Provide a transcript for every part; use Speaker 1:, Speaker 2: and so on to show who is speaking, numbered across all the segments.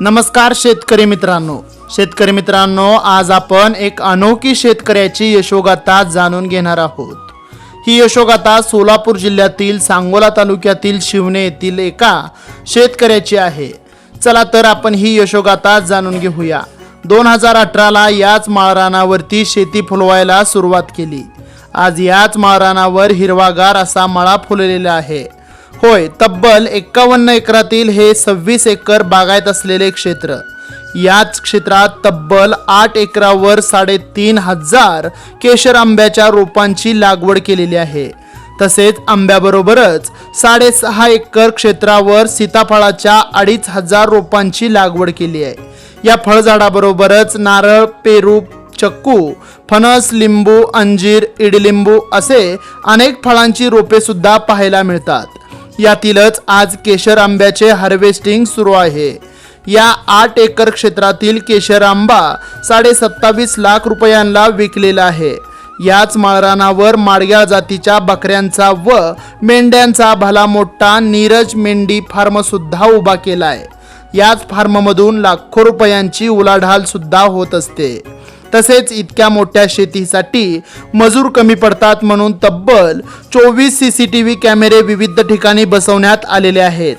Speaker 1: नमस्कार शेतकरी मित्रांनो. शेतकरी मित्रांनो आज आपण एक अनोखी शेतकऱ्याची यशोगाथा जाणून घेणार आहोत. ही यशोगाथा सोलापूर जिल्ह्यातील सांगोला तालुक्यातील शिवणे येथील एका शेतकऱ्याची आहे. चला तर आपण ही यशोगाथा जाणून घेऊया. दोन हजार अठराला याच माळरानावरती शेती फुलवायला सुरुवात केली. आज याच माळरानावर हिरवागार असा मळा फुललेला आहे. होय तब्बल एक्कावन्न एकरातील हे सव्वीस एकर बागायत असलेले क्षेत्र. याच क्षेत्रात तब्बल आठ एकरावर साडेतीन हजार केशर आंब्याच्या रोपांची लागवड केलेली आहे. तसेच आंब्याबरोबरच साडेसहा एकर क्षेत्रावर सीताफळाच्या अडीच हजार रोपांची लागवड केली आहे. या फळझाडाबरोबरच नारळ पेरू चक्कू फणस लिंबू अंजीर इडलिंबू असे अनेक फळांची रोपे सुद्धा पाहायला मिळतात. यातीलच आज केशर आंब्याचे हार्वेस्टिंग सुरू आहे. या आठ एकर क्षेत्रातील केशर आंबा साडे सत्तावीस लाख रुपयांना विकलेला आहे. याच माळरानावर माडग्या जातीच्या बकऱ्यांचा व मेंढ्यांचा भला मोठा नीरज मेंढी फार्मसुद्धा उभा केला आहे याच फार्ममधून लाखो रुपयांची उलाढाल सुद्धा होत असते. तसेच इतक्या मोठ्या शेतीसाठी मजूर कमी पडतात म्हणून तब्बल चोवीस सी सी टी व्ही कॅमेरे विविध ठिकाणी बसवण्यात आलेले आहेत.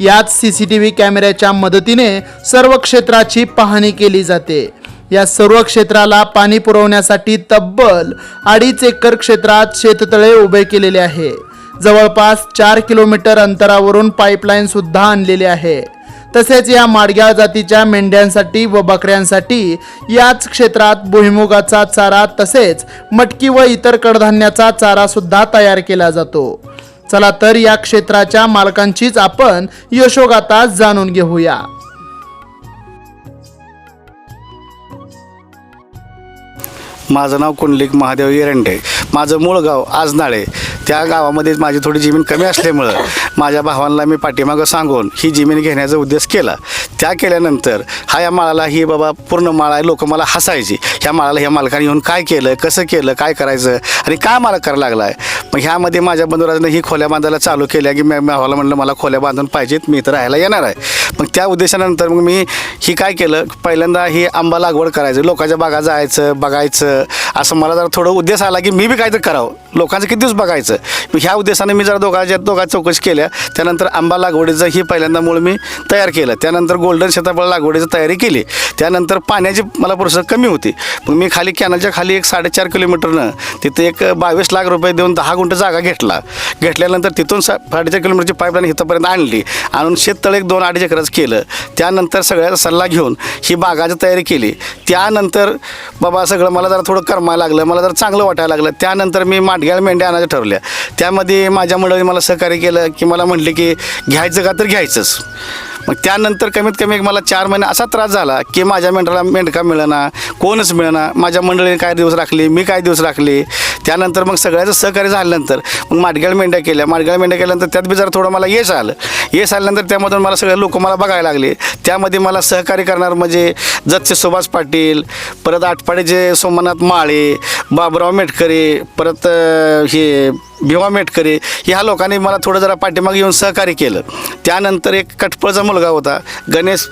Speaker 1: याच सी सी टी व्ही कॅमेऱ्याच्या मदतीने सर्व क्षेत्राची पाहणी केली जाते. या सर्व क्षेत्राला पाणी पुरवण्यासाठी तब्बल अडीच एकर क्षेत्रात शेततळे उभे केलेले आहे. जवळपास चार किलोमीटर अंतरावरून पाईपलाईन सुद्धा आणलेली आहे. तसेच या माडग्या जातीच्या मेंढ्यांसाठी व बकऱ्यांसाठी याच क्षेत्रात भुईमुगाचा चारा तसेच मटकी व इतर कडधान्याचा चारा सुद्धा तयार केला जातो. चला तर या क्षेत्राच्या मालकांचीच आपण यशोगाथा जाणून घेऊया.
Speaker 2: माझं नाव कुंडलिक महादेव येरंडे. माझं मूळ गाव आजनाळे. त्या गावामध्ये माझी थोडी जमीन कमी असल्यामुळं माझ्या भावांना मी पाठीमागं सांगून ही जमीन घेण्याचा उद्देश केला. त्या केल्यानंतर हा या माळाला ही बाबा पूर्ण माळा आहे लोक मला हसायची. ह्या माळाला ह्या मालकाने येऊन काय केलं कसं केलं काय करायचं आणि काय मला करायला लागला आहे मग ह्यामध्ये माझ्या बंधुराजानं ही खोल्या बांधायला चालू केल्या की मी भावाला म्हणलं मला खोल्या बांधून पाहिजेत मी इथं राहायला येणार आहे. मग त्या उद्देशानंतर मग मी ही काय केलं? पहिल्यांदा ही आंबा लागवड करायचं लोकांच्या बागा जायचं बघायचं. असं मला जरा थोडं उद्देश आला की मी बी काहीतरी करावं. लोकांचं किती दिवस बघायचं? मग ह्या उद्देशाने मी जरा दोघांच्या दोघा चौकशी केल्या. त्यानंतर आंबा लागवडीचं ही पहिल्यांदा मूळ मी तयार केलं. त्यानंतर गोल्डन सीताफळ लागवडीची तयारी केली. त्यानंतर पाण्याची मला पुरेसं कमी होती. मग मी खाली कॅनलच्या खाली एक साडेचार किलोमीटरनं तिथे एक बावीस लाख रुपये देऊन दहा गुंठ जागा घेतला. घेतल्यानंतर तिथून सा साडेचार किलोमीटरची पाईपलाईन इथंपर्यंत आणली. आणून शेततळ एक दोन अडीच एकरच केलं. त्यानंतर सगळ्याचा सल्ला घेऊन ही बागाची तयारी केली. त्यानंतर बाबा सगळं मला जरा थोडं करमायला लागलं. मला जरा चांगलं वाटायला लागलं. त्यानंतर मी माडग्याळ मेंढ्या आणायच्या ठरवल्या. त्यामध्ये माझ्या मंडळी मला सहकार्य केलं की मला म्हटले की घ्यायचं का तर घ्यायचंच. मग त्यानंतर कमीत कमी एक मला चार महिने असा त्रास झाला की माझ्या मेंढराला मेंढका मिळेना कोणच मिळेना. माझ्या मंडळीने काय दिवस राखले मी काय दिवस राखले. त्यानंतर मग सगळ्याचं सहकार्य झाल्यानंतर मग माडग्याळ मेंढ्या केल्या. माडग्याळ मेंढ्या केल्यानंतर त्यात बी जरा थोडं मला यश आलं. यश आल्यानंतर त्यामधून मला सगळे लोक मला बघायला लागले. त्यामध्ये मला सहकार्य करणार म्हणजे जतचे सुभाष पाटील परत आटपाडीचे सोमनाथ माळे बाबराव मेटकरे परत हे भिवा मेटकरे ह्या लोकांनी मला थोडं जरा पाठीमागे येऊन सहकार्य केलं. त्यानंतर एक कटपळचा मुलगा होता गणेश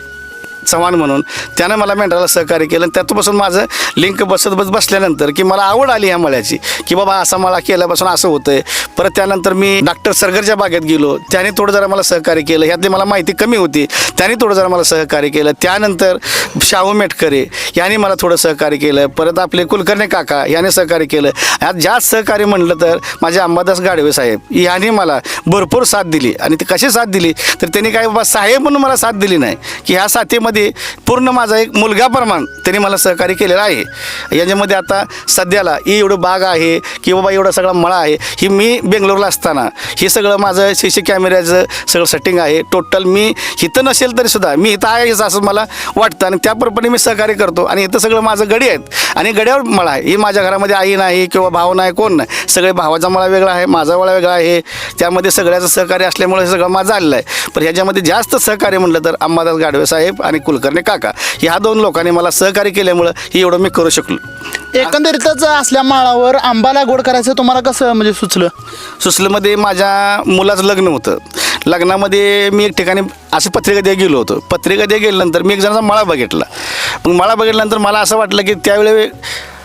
Speaker 2: चव्हाण म्हणून. त्यानं मला मेंढराला सहकार्य केलं आणि त्यातपासून माझं लिंक बसत बस बसल्यानंतर की मला आवड आली ह्या मळ्याची. की बाबा असा मला केल्यापासून असं होतं आहे परत त्यानंतर मी डॉक्टर सरगरच्या बागेत गेलो. त्याने थोडं जरा मला सहकार्य केलं. ह्यातली मला माहिती कमी होती. त्याने थोडं जरा मला सहकार्य केलं. त्यानंतर शाहू मेटकरे यांनी मला थोडं सहकार्य केलं. परत आपले कुलकर्णी काका याने सहकार्य केलं. यात जास्त सहकार्य म्हणलं तर माझे अंबादास गाडवे साहेब यांनी मला भरपूर साथ दिली. आणि ती कशी साथ दिली? तर त्यांनी काय बाबा साहेब म्हणून मला साथ दिली नाही. की ह्या साथीमध्ये पूर्ण माझा एक मुलगा प्रमाण त्यांनी मला सहकार्य केलेलं आहे. याच्यामध्ये आता सध्याला ही एवढं बाग आहे की बाबा एवढा सगळा मळा आहे. ही मी बेंगलोरला असताना हे सगळं माझं सी सी कॅमेऱ्याचं सगळं सेटिंग आहे. टोटल मी इथं नसेल तरीसुद्धा मी इथं आहे असं मला वाटतं आणि त्याप्रमाणे मी सहकार्य करतो आणि इथं सगळं माझं गडी आहेत. आणि गड्यावर मळा आहे. ही माझ्या घरामध्ये आई नाही किंवा भाव नाही कोण नाही. सगळे भावाचा मळा वेगळा आहे माझा मळा वेगळा आहे. त्यामध्ये सगळ्याचं सहकार्य असल्यामुळे हे सगळं माझं आलेलं आहे. पण ह्याच्यामध्ये जास्त सहकार्य म्हटलं तर अंबादास गाडवे साहेब आणि कुलकर्णी काका ह्या दोन लोकांनी मला सहकार्य केल्यामुळं हे एवढं मी करू शकलो.
Speaker 1: एकंदरीतच असल्या माळावर आंबा लागवड करायचं तुम्हाला कसं म्हणजे सुचलं?
Speaker 2: सुसलमध्ये माझ्या मुलाचं लग्न होतं. लग्नामध्ये मी एक ठिकाणी अशी पत्रिका द्या गेलो होतो. पत्रिका द्या गेल्यानंतर मी एक जणाचा मळा बघितला. मग मळा बघितल्यानंतर मला असं वाटलं की त्यावेळी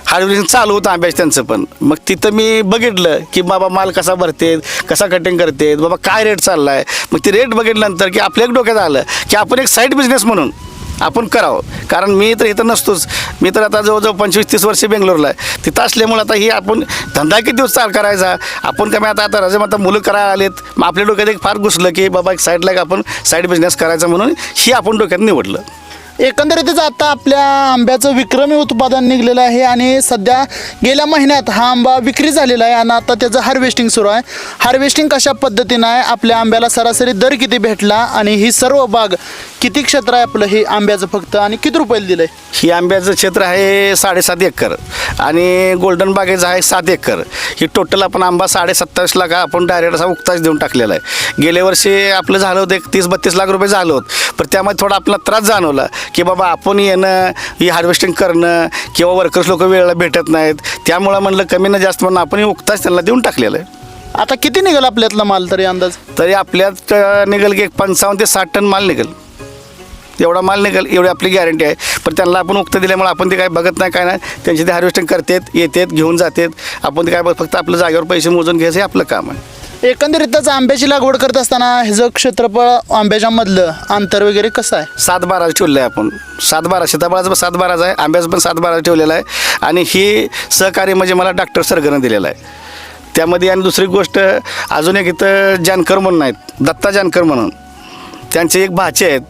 Speaker 2: हार्वेस्टिंग चालू होतं आंब्याचं त्यांचं पण. मग तिथं मी बघितलं की बाबा माल कसा भरते कसा कटिंग करते बाबा काय रेट चालला आहे मग ते रेट बघितल्यानंतर की आपल्या एक डोक्यात आलं की आपण एक साईड बिझनेस म्हणून आपण करावं. कारण मी तर इथं नसतोच. मी तर आता जवळजवळ पंचवीस तीस वर्ष बेंगलोरला आहे. तिथं असल्यामुळे आता ही आपण धंदा किती दिवस चाल करायचा? आपण कमी आता आता रजे आता मुलं करायला आलेत. मग आपल्या डोक्यात एक फार घुसलं की बाबा एक साईडला एक आपण साईड बिझनेस करायचा म्हणून ही आपण डोक्यात निवडलं.
Speaker 1: एकंदरीतच आता आपल्या आंब्याचं विक्रमी उत्पादन निघलेलं आहे आणि सध्या गेल्या महिन्यात हा आंबा विक्री झालेला आहे आणि आता त्याचं हार्वेस्टिंग सुरू आहे. हार्वेस्टिंग कशा पद्धतीनं आहे? आपल्या आंब्याला सरासरी दर किती भेटला आणि ही सर्व बाग किती क्षेत्र आहे आपलं हे आंब्याचं फक्त आणि किती रुपयाला दिलं आहे
Speaker 2: ही आंब्याचं क्षेत्र आहे साडेसात एकर आणि गोल्डन बागेचं आहे सात एकर. ही टोटल आपण आंबा साडे सत्तावीस लाख आपण डायरेक्ट असा उक्ताच देऊन टाकलेला आहे. गेल्या वर्षी आपलं झालं होतं एक तीस बत्तीस लाख रुपये झालं होतं. पण त्यामध्ये थोडा आपला त्रास जाणवला की बाबा आपण येणं ही हार्वेस्टिंग करणं किंवा वर्कर्स लोक वेळेला भेटत नाहीत त्यामुळं म्हणलं कमी ना जास्त म्हणून आपण उक्ताच त्यांना देऊन टाकलेलं आहे.
Speaker 1: आता किती निघाल आपल्यातला माल तरी अंदाज?
Speaker 2: तरी आपल्यात निघेल की एक पंचावन्न ते साठ टन माल निघेल. एवढा माल निघेल एवढी आपली गॅरंटी आहे. पण त्यांना आपण उक्त दिल्यामुळे आपण ते काय बघत नाही काय नाही. त्यांची ते हार्वेस्टिंग करतात येतात घेऊन जातात. आपण ते काय बघ- फक्त आपल्या जागेवर पैसे मोजून घ्यायचं हे आपलं काम आहे.
Speaker 1: एकंदरीतच आंब्याची लागवड करत असताना ह्याचं क्षेत्रफळ आंब्याच्या मधलं अंतर वगैरे कसं आहे?
Speaker 2: सात बारा ठेवलं आहे आपण. सात बारा सीताफळाचं पण सात बाराच आहे आंब्याचं पण सात बारा ठेवलेलं आहे. आणि ही सहकार्य म्हणजे मला डॉक्टर सरगनं दिलेलं आहे. त्यामध्ये आणि दुसरी गोष्ट अजून एक इथं जानकर म्हणून आहेत दत्ता जानकर म्हणून. त्यांचे एक भाचे आहेत.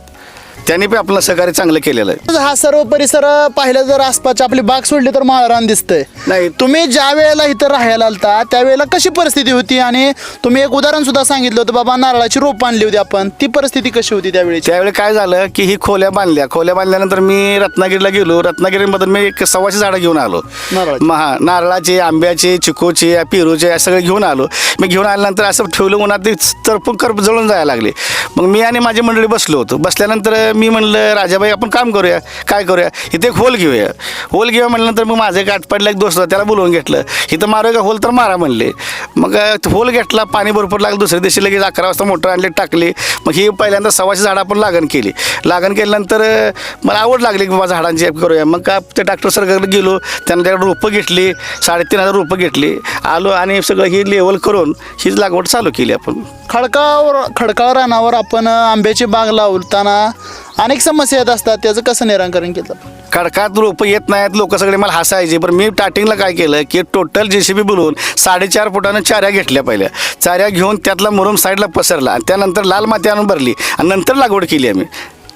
Speaker 2: त्यांनी पण आपलं सहकार्य चांगलं केलेलं आहे.
Speaker 1: हा सर्व परिसर पाहिलं जर आसपासची आपली बाग सोडली तर माळरान दिसतंय.
Speaker 2: नाही.
Speaker 1: तुम्ही ज्या वेळेला इथं राहायला आलता त्यावेळेला कशी परिस्थिती होती? आणि तुम्ही एक उदाहरण सुद्धा सांगितलं होतं बाबा नारळाची रोप आणली होती आपण. ती परिस्थिती कशी होती त्यावेळेची?
Speaker 2: त्यावेळी काय झालं की ही खोल्या बांधल्या. खोल्या बांधल्यानंतर मी रत्नागिरीला गेलो. रत्नागिरीमधून मी एक सव्वाशे झाडं घेऊन आलो.
Speaker 1: नारळाची.
Speaker 2: महा नारळाचे आंब्याचे चिकूचे पेरूचे हे सगळे घेऊन आलो. मी घेऊन आल्यानंतर असं ठेवलं उन्हात ते तरपून कर जळून जायला लागले. मग मी आणि माझी मंडळी बसलो होतो. बसल्यानंतर मी म्हणलं राजाबाई आपण काम करूया. काय करूया? इथे एक होल घेऊया. होल घेऊया? म्हणल्यानंतर मग माझं एक आठपडला एक दोस्त त्याला बोलवून घेतलं. इथं मारूया का होल तर मारा म्हणले. मग होल घेतला पाणी भरपूर लागलं दुसऱ्या दिवशी लगेच अकरा वाजता मोटर आणले टाकली. मग ही पहिल्यांदा सव्वाशे झाडं आपण लागण केली. लागण केल्यानंतर मला आवड लागली की बाबा झाडांची करूया. मग का ते डॉक्टर सरकारकडे गेलो त्यांना त्याकडे रोपं घेतली साडेतीन हजार रोपं घेतली. आलो आणि सगळं ही लेवल करून हीच लागवड चालू केली आपण.
Speaker 1: खडकावर खडकाळ रानावर आपण आंब्याची बाग लावताना अनेक समस्या येत असतात त्याचं कसं निराकरण केलं
Speaker 2: खडकात रोपं येत नाहीत लोक सगळे मला हसायचे. पण मी स्टार्टिंगला काय केलं की टोटल जे सी बी बोलवून साडेचार फुटानं चाऱ्या घेतल्या पहिल्या. चाऱ्या घेऊन त्यातला मुरुम साईडला पसरला आणि त्यानंतर लाल माती आणून भरली आणि नंतर लागवड केली आम्ही.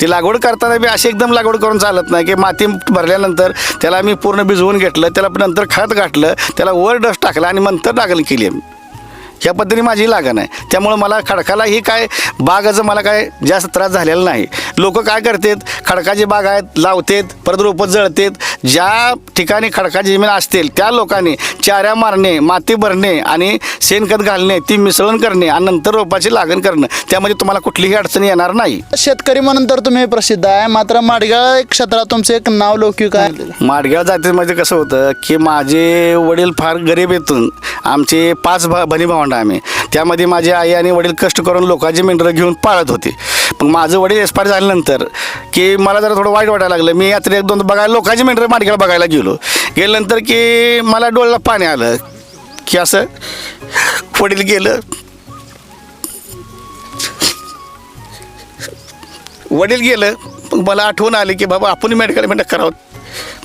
Speaker 2: ती लागवड करताना बी अशी एकदम लागवड करून चालत नाही की माती भरल्यानंतर त्याला आम्ही पूर्ण भिजवून घेतलं त्याला नंतर खत घातलं त्याला वर डस्ट टाकलं आणि नंतर लागण केली आम्ही. ह्या पद्धतीने माझी लागण आहे. त्यामुळं मला खडकाला ही काय बागाचं मला काय जास्त त्रास झालेला नाही. लोक काय करतात? खडकाची बाग आहेत लावतात परत रोपं जळतात. ज्या ठिकाणी खडकाची जमीन असतील त्या लोकांनी चाऱ्या मारणे माती भरणे आणि शेणखत घालणे ती मिसळून करणे आणि नंतर रोपाची लागण करणं त्यामध्ये तुम्हाला कुठलीही अडचणी येणार नाही.
Speaker 1: शेतकरी म्हणून तर तुम्ही प्रसिद्ध आहे. मात्र माडगाळ क्षेत्रात तुमचं एक नाव लौकिक आहे.
Speaker 2: माडगाव जातीमध्ये कसं होतं की माझे वडील फार गरीब येतून आमचे पाच भा भनी भावंड आम्ही. त्यामध्ये माझी आई आणि वडील कष्ट करून लोकांची मेंढरं घेऊन पाळत होते. मग माझं वडील एक्सपायर झाल्यानंतर की मला जरा थोडं वाईट वाटायला लागलं. मी यात्रे एक दोन बघायला लोकांची मेंढरं माडक्याला बघायला गेलो. गेल्यानंतर की मला डोळ्याला पाणी आलं. की असं वडील गेलं. वडील गेलं. मग मला आठवण आली की बाबा आपण मेडिकल मेंढ्या करावं.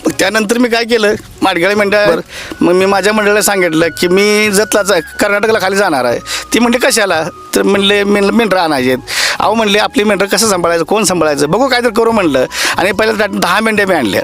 Speaker 2: मग त्यानंतर मी काय केलं? माडगाळी मेंढ्यावर मग मी माझ्या मंडळाला सांगितलं की मी जतलाच कर्नाटकला खाली जाणार आहे. ती म्हणली कशाला? तर म्हणले मेंढ मेंढरं आणायचे अहो म्हणले आपली मेंढरं कसं सांभाळायचं? कोण सांभाळायचं? बघू काय तर करू म्हणलं. आणि पहिल्या दहा मेंढ्या मी आणल्या.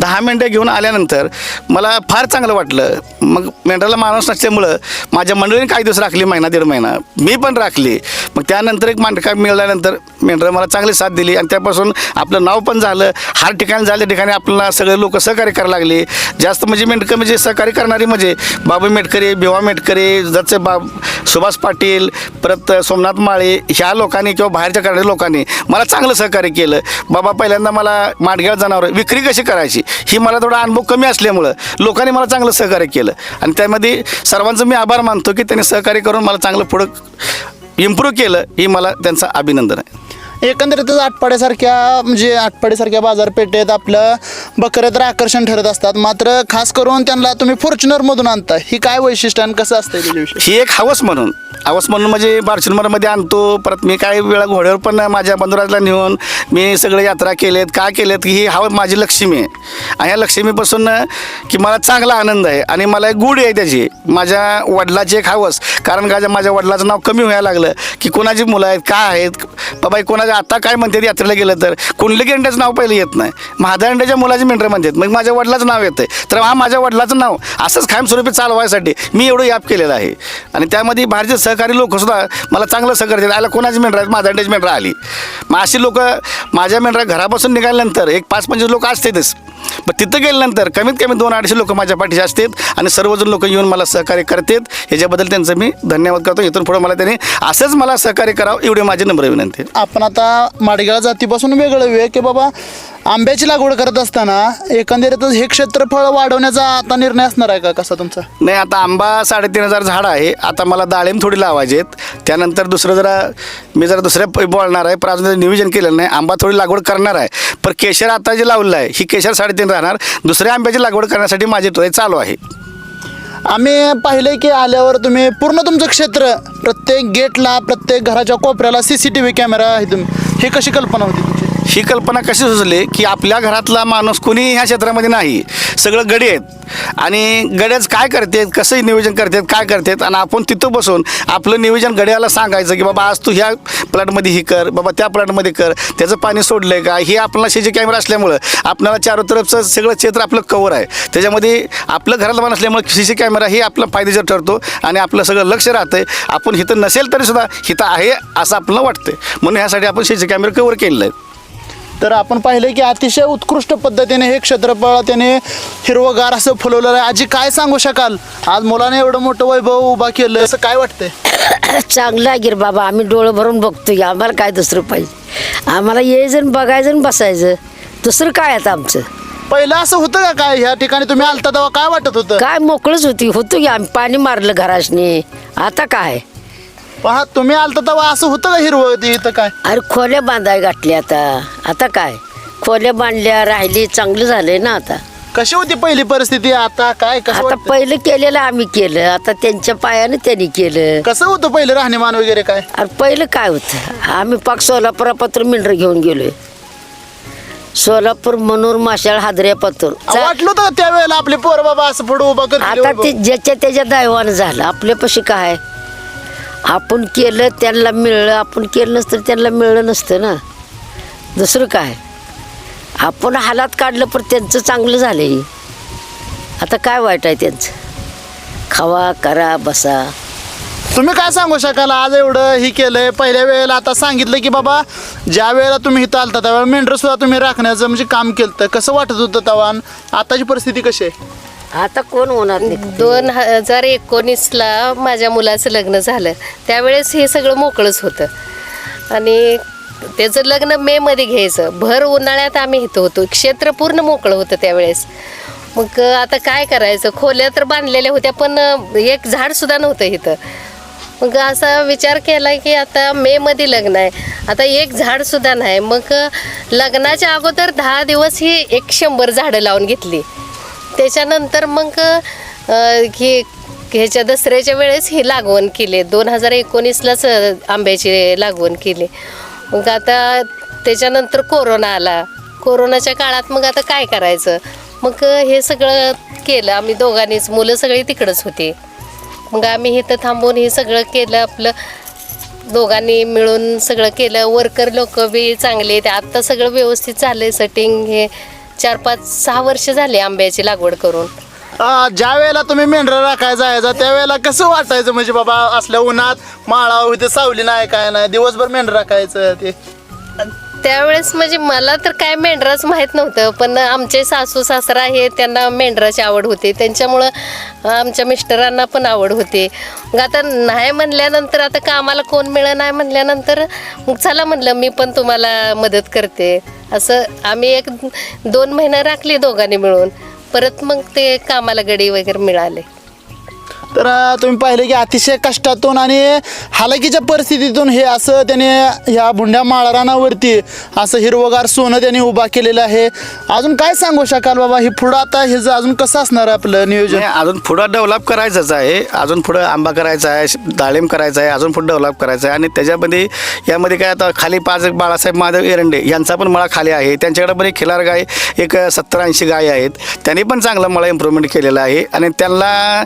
Speaker 2: दहा मेंढ्या घेऊन आल्यानंतर मला फार चांगलं वाटलं. मग मेंढराला माणूस नसल्यामुळं माझ्या मंडळीने काही दिवस राखली महिना दीड महिना. मी पण राखली. मग त्यानंतर एक मांडका मिळाल्यानंतर मेंढरं मला चांगली साथ दिली आणि त्यापासून आपलं नाव पण झालं. हर ठिकाणी झाल्या ठिकाणी आपल्याला सगळे लोक सहकार्य करायला लागले. जास्त म्हणजे मेंढकं म्हणजे सहकार्य करणारी म्हणजे बाबू मेटकरे भिवा मेटकरे जसे बाब सुभाष पाटील परत सोमनाथ माळे ह्या लोकांनी किंवा बाहेरच्या करणाऱ्या लोकांनी मला चांगलं सहकार्य केलं. बाबा पहिल्यांदा मला माडगाव जनावर विक्री कशी करायची? ही मला थोडा अनुभव कमी असल्यामुळं लोकांनी मला चांगलं सहकार्य केलं. आणि त्यामध्ये सर्वांचं मी आभार मानतो की त्यांनी सहकार्य करून मला चांगलं पुढं इम्प्रूव्ह केलं ही मला त्यांचं अभिनंदन आहे.
Speaker 1: एकंदरीतच आटपाड्यासारख्या म्हणजे आटपाड्यासारख्या बाजारपेठेत आपलं बकऱ्या तर आकर्षण ठरत असतात. मात्र खास करून त्यांना तुम्ही फॉर्च्युनरमधून आणता. ही काय वैशिष्ट्य आणि कसं असतं त्याच्याविषयी
Speaker 2: ही एक हवस म्हणून. हवस म्हणून म्हणजे फॉर्च्युनरमध्ये आणतो. परत मी काही वेळा घोड्यावर पण माझ्या बंधुराजला नेऊन मी सगळे यात्रा केलेत. का केलेत? की ही हवं माझी लक्ष्मी आहे. आणि ह्या लक्ष्मीपासून की मला चांगला आनंद आहे आणि मला एक गुढी आहे त्याची. माझ्या वडिलाची एक हवस. कारण का माझ्या वडिलाचं नाव कमी व्हायला लागलं की कोणाची मुलं आहेत का आहेत? बाबा कोणा कोणाच्या आता काय म्हणतात यात्रेला गेलं तर? कुंडली गेंड्याचं नाव पहिलं येत नाही. महादा अंड्याच्या मुलाची मेंढरं म्हणतात. मग माझ्या वडिलाचं नाव येतं तर हा माझ्या वडिलाचं नाव. असंच कायमस्वरूपी चालवायसाठी मी एवढं याप केलेलं आहे. आणि त्यामध्ये भारतीय सहकारी लोकसुद्धा मला चांगलं सहकार्य देतात. आला कोणाची मेंढरा आहेत? माझा अंड्याची मेंढरा आली. मग अशी लोकं माझ्या मेंढरा घरापासून निघाल्यानंतर एक पाच पंचवीस लोक असतातच. मग तिथं गेल्यानंतर कमीत कमी दोन अडीचशे लोक माझ्या पाठीशी असतात आणि सर्वजण लोक येऊन मला सहकार्य करतात ह्याच्याबद्दल त्यांचं मी धन्यवाद करतो. इथून पुढे मला त्यांनी असंच मला सहकार्य करावं एवढी माझी नम्र विनंती
Speaker 1: आपण आता माडगाळ जातीपासून वेगळं वेळ की बाबा आंब्याची लागवड करत असताना एकंदरीतच हे क्षेत्रफळ वाढवण्याचा आता निर्णय असणार आहे का? कसा तुमचा?
Speaker 2: नाही आता आंबा साडेतीन हजार झाड आहे. आता मला डाळिंब थोडी लावायचे आहेत. त्यानंतर दुसरं जरा मी जरा दुसऱ्या प- बोलणार आहे. पण अजून नियोजन केलेलं नाही. आंबा थोडी लागवड करणार आहे. पण केशर आता जे लावलेलं आहे ही केशर साडेतीन राहणार. दुसऱ्या आंब्याची लागवड करण्यासाठी माझी ट्राय चालू आहे.
Speaker 1: आम्ही पाहिले की आल्यावर तुम्ही पूर्ण तुमचं क्षेत्र प्रत्येक गेटला प्रत्येक घराच्या कोपऱ्याला C C T V camera आहे तुम्ही. हे कशी कल्पना होती?
Speaker 2: ही कल्पना कशी सुचली की आपल्या घरातला माणूस कोणी ह्या क्षेत्रामध्ये नाही. सगळं गडी आहेत. आणि गड्याच काय करतात कसं नियोजन करतात काय करतात आणि आपण तिथं बसून आपलं नियोजन गड्याला सांगायचं की बाबा आज तू ह्या प्लॅटमध्ये ही कर बाबा त्या प्लॅटमध्ये कर त्याचं पाणी सोडलं आहे का? हे आपल्याला शेजी कॅमेरा असल्यामुळं आपल्याला चारो तरफचं सगळं क्षेत्र आपलं कवर आहे. त्याच्यामध्ये आपलं घरातलं मान असल्यामुळे सी सी कॅमेरा ही आपला फायदेशीर ठरतो आणि आपलं सगळं लक्ष राहतं आपण हिथं नसेल तरी सुद्धा आहे असं आपल्याला वाटतं म्हणून ह्यासाठी आपण सी सी कॅमेरा कवर केलेलं आहे.
Speaker 1: तर आपण पाहिले की अतिशय उत्कृष्ट पद्धतीने हे क्षेत्रफळ त्याने हिरवगार असं फुलवलेलं आहे. आजी काय सांगू शकाल? आज मुलाने एवढं मोठं वैभव उभा केलं असं काय वाटतंय?
Speaker 3: चांगलं आहे गिर बाबा आम्ही डोळं भरून बघतोय. आम्हाला काय दुसरं पाहिजे? आम्हाला यायचं बघायचं आणि बसायचं. दुसरं काय आता आमचं?
Speaker 1: पहिलं असं होतं का काय? ह्या ठिकाणी तुम्ही आलता तेव्हा काय वाटत होतं?
Speaker 3: काय मोकळच होती. होतो की आम्ही पाणी मारलं घराशने. आता काय?
Speaker 1: पहा तुम्ही आलता तेव्हा असं होतं का हिरवं ते इथं काय?
Speaker 3: अरे खोल्या बांधाय गाठल्या आता. आता काय? खोल्या बांधल्या राहिली चांगलं झालंय ना आता.
Speaker 1: कशी होती पहिली परिस्थिती? आता काय कसं
Speaker 3: आता
Speaker 1: वाटतं?
Speaker 3: पहिलं केलेलं आम्ही केलं. आता त्यांच्या पायानं त्यांनी केलं.
Speaker 1: कसं होतं पहिलं राहणीमान वगैरे काय?
Speaker 3: अरे पहिलं काय होतं? आम्ही पाक सोलापुरापत्र मिनर घेऊन गेलोय. सोलापूर मनोर माशाळ हादऱ्या पत्र
Speaker 1: वाटलं होतं का त्यावेळेला आपले पोर बाबा असं पुढे उभा
Speaker 3: आता ते ज्याच्या त्याच्या दैवानं झालं. आपल्यापाशी काय? आपण केलं त्यांना मिळलं आपण केलं नसतं तर त्यांना मिळलं नसतं ना. दुसरं काय? आपण हालात काढलं पण त्यांचं चांगलं झालं आता काय वाईट आहे त्यांचं? खावा करा बसा.
Speaker 1: तुम्ही काय सांगू शकाल? आज एवढं ही केलंय. पहिल्या वेळेला आता सांगितलं की बाबा ज्या वेळेला तुम्ही इथं आलता त्यावेळेला मेंढर सुद्धा तुम्ही राखण्याचं म्हणजे काम केलं कसं वाटत होतं तेव्हा आताची परिस्थिती कशी आहे?
Speaker 3: आता कोण होणार नाही?
Speaker 4: दोन हजार एकोणीसला माझ्या मुलाचं लग्न झालं. त्यावेळेस हे सगळं मोकळंच होतं. आणि त्याचं लग्न मेमध्ये घ्यायचं. भर उन्हाळ्यात आम्ही इथं होतो. क्षेत्र पूर्ण मोकळं होतं त्यावेळेस. मग आता काय करायचं? खोल्या तर बांधलेल्या होत्या पण एक झाडसुद्धा नव्हतं इथं. मग असा विचार केला की आता मेमध्ये लग्न आहे. आता एक झाडसुद्धा नाही. मग लग्नाच्या अगोदर दहा दिवस ही एक शंभर झाडं लावून घेतली. त्याच्यानंतर मग हे ही ह्याच्या दसऱ्याच्या वेळेस ही लागवण केली. दोन हजार एकोणीसलाच आंब्याची लागवण केली. मग आता त्याच्यानंतर कोरोना आला. कोरोनाच्या काळात मग आता काय करायचं? मग हे सगळं केलं. आम्ही दोघांनीच मुलं सगळी तिकडंच होती. मग आम्ही इथं थांबून हे सगळं केलं आपलं. दोघांनी मिळून सगळं केलं. वर्कर लोक बी चांगले आहेत. आत्ता सगळं व्यवस्थित चाललंय सेटिंग हे चार पाच सहा वर्ष झाले आंब्याची लागवड करून.
Speaker 1: आ, ज्या वेळेला तुम्ही मेंढरा राखायला जायचा त्यावेळेला कसं वाटायचं? म्हणजे बाबा असल्या उन्हात माळा होते सावली नाही काय नाही दिवसभर मेंढरा राखायचं ते.
Speaker 4: त्यावेळेस म्हणजे मला तर काय मेंढराच माहीत नव्हतं पण आमचे सासू सासरा हे त्यांना मेंढराची आवड होती. त्यांच्यामुळं आमच्या मिस्टरांना पण आवड होती. मग आता नाही म्हणल्यानंतर आता कामाला कोण मिळत नाही म्हणल्यानंतर मग चला म्हणलं मी पण तुम्हाला मदत करते. असं आम्ही एक दोन महिना राखली दोघांनी मिळून. परत मग ते कामाला गडी वगैरे मिळाले.
Speaker 1: तर तुम्ही पाहिले की अतिशय कष्टातून आणि हालाकीच्या परिस्थितीतून हे असं त्याने ह्या भुंड्या माळरानावरती असं हिरवगार सोनं त्याने उभा केलेलं आहे. अजून काय सांगू शकाल बाबा? हे पुढं आता हे अजून कसं असणार आहे आपलं नियोजन?
Speaker 2: नाही, अजून पुढं डेव्हलप करायचंच आहे. अजून पुढं आंबा करायचा आहे डाळिंब करायचा आहे अजून पुढं डेव्हलप करायचं आहे. आणि त्याच्यामध्ये यामध्ये काय आता खाली पाच एक बाळासाहेब महादेव एरंडे यांचा पण मळा खाली आहे. त्यांच्याकडे पण एक खिलार गाय एक सत्तर ऐंशी गाय आहेत. त्यांनी पण चांगला मळा इम्प्रूव्हमेंट केलेला आहे. आणि त्यांना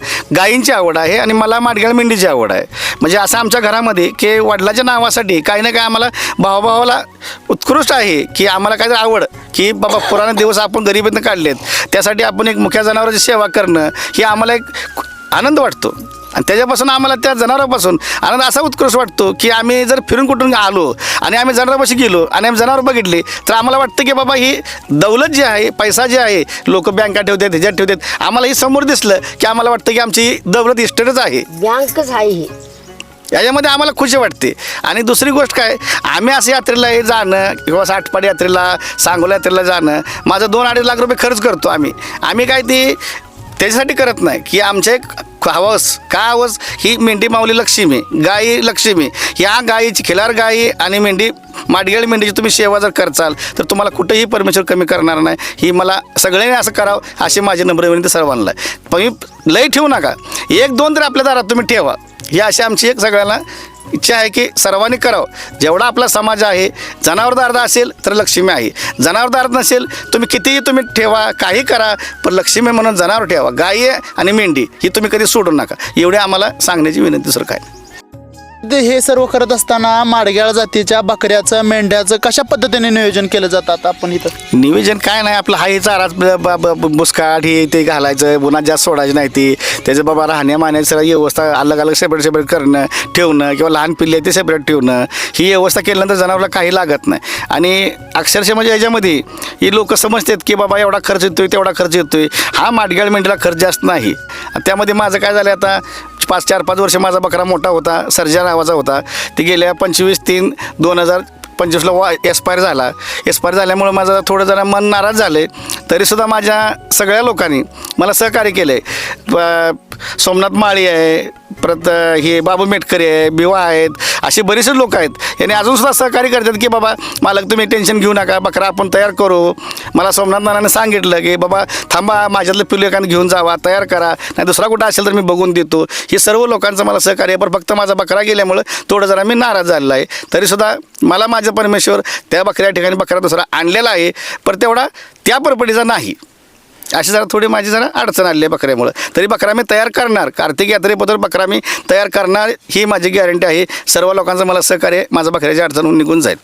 Speaker 2: मेंढीची आवड आहे आणि मला माडगेळ मेंढीची आवड आहे. म्हणजे असं आमच्या घरामध्ये की वडिलाच्या नावासाठी काही ना काही आम्हाला भावाभावाला उत्कृष्ट आहे की आम्हाला काहीतरी आवड की बाबा पुराणे दिवस आपण गरिबीतनं काढलेत. त्यासाठी आपण एक मुख्या जनावरांची सेवा करणं ही आम्हाला एक आनंद वाटतो. आणि त्याच्यापासून आम्हाला त्या जनावरापासून आनंद असा उत्कृष्ट वाटतो की आम्ही जर फिरून कुठून आलो आणि आम्ही जनावरापाशी गेलो आणि आम्ही जनावर बघितले तर आम्हाला वाटतं की बाबा ही दौलत जी आहे पैसा जे आहे लोक बँका ठेवतात ह्याच्यात ठेवतात. आम्हाला ही समोर दिसलं की आम्हाला वाटतं की आमची दौलत इस्टेटच आहे.
Speaker 3: बँकच आहे ही.
Speaker 2: याच्यामध्ये आम्हाला खुशी वाटते. आणि दुसरी गोष्ट काय आम्ही असं यात्रेला हे जाणं किंवा साठपाडी यात्रेला सांगोला यात्रेला जाणं माझं दोन अडीच लाख रुपये खर्च करतो आम्ही. आम्ही काय ती त्याच्यासाठी करत नाही की आमच्या एक हवस का हवस? ही मेंढी माऊली लक्ष्मी गाई लक्ष्मी. या गाईची खिलार गाई आणि मेंढी माडगेळ मेंढीची तुम्ही सेवा जर करचाल तर तुम्हाला कुठेही परमेश्वर कमी करणार नाही. ही मला सगळ्यांनी असं करावं अशी माझी नम्र विनंती सर्वांना आहे. पण मी लई ठेवू नका. एक दोन तर आपल्या दारात तुम्ही ठेवा. ही अशी आमची एक सगळ्यांना इच्छा आहे की सर्वांनी करावं. जेवढा आपला समाज आहे जनावरदार असेल तर लक्ष्मी आहे. जनावरदार नसेल तुम्ही कितीही तुम्ही ठेवा काही करा पण लक्ष्मी म्हणून जनावर ठेवा. गाय आणि मेंढी ही तुम्ही कधी सोडू नका. एवढी आम्हाला सांगण्याची विनंती सर काय?
Speaker 1: हे सर्व करत असताना माडग्याळ जातीच्या बकऱ्याचं मेंढ्याचं कशा पद्धतीने नियोजन केलं जातं आता आपण इथं?
Speaker 2: नियोजन काय नाही आपलं हाही चारा ब- ब- ब- बुसकाट हे ते घालायचं पुन्हा जास्त सोडायचं नाही ती. त्याचं बाबा राहण्या माहण्याची सगळं व्यवस्था अलग अलग सेपरेट सेपरेट करणं ठेवणं किंवा लहान पिल्ले ते सेपरेट ठेवणं. ही व्यवस्था केल्यानंतर जनावरला काही लागत नाही. आणि अक्षरशः म्हणजे याच्यामध्ये ही लोक समजतात की बाबा एवढा खर्च येतोय तेवढा खर्च येतोय. हा माडग्याळ मेंढीला खर्च जास्त नाही. त्यामध्ये माझं काय झालं आता पाच चार पाच वर्ष माझा बकरा मोठा होता सर्जा नावाचा होता. ते गेल्या पंचवीस तीन दोन हजार पंचवीसला वा एक्सपायर झाला. एक्सपायर झाल्यामुळे माझं थोडं जरा मन नाराज झाले तरीसुद्धा माझ्या सगळ्या लोकांनी मला सहकार्य केलं आहे सोमनाथ माळी आहे परत हे बाबू मेटकरी आहे बिवा आहेत असे बरेचसे लोक आहेत. यांनी अजूनसुद्धा सहकार्य करतात की बाबा मालक तुम्ही टेन्शन घेऊ नका बकरा आपण तयार करू. मला सोमनाथ नानाने सांगितलं की बाबा थांबा माझ्यातलं पिलू एखादं घेऊन जावा तयार करा. नाही दुसरा कुठं असेल तर मी बघून देतो. हे सर्व लोकांचं मला सहकार्य आहे. पण फक्त माझा बकरा गेल्यामुळं थोडं जरा मी नाराज झालेला आहे. तरीसुद्धा मला माझं परमेश्वर त्या बकऱ्या ठिकाणी बकरा दुसरा आणलेला आहे पण तेवढा त्या परपडीचा नाही. अशी जरा थोडी माझी जरा अडचण आली आहे बकऱ्यामुळं. तरी बकरा मी तयार करणार. कार्तिक यात्रेबद्दल बकरा मी तयार करणार ही माझी गॅरंटी आहे. सर्व लोकांचं मला सहकार्य माझं बकऱ्याची अडचण निघून जाईल.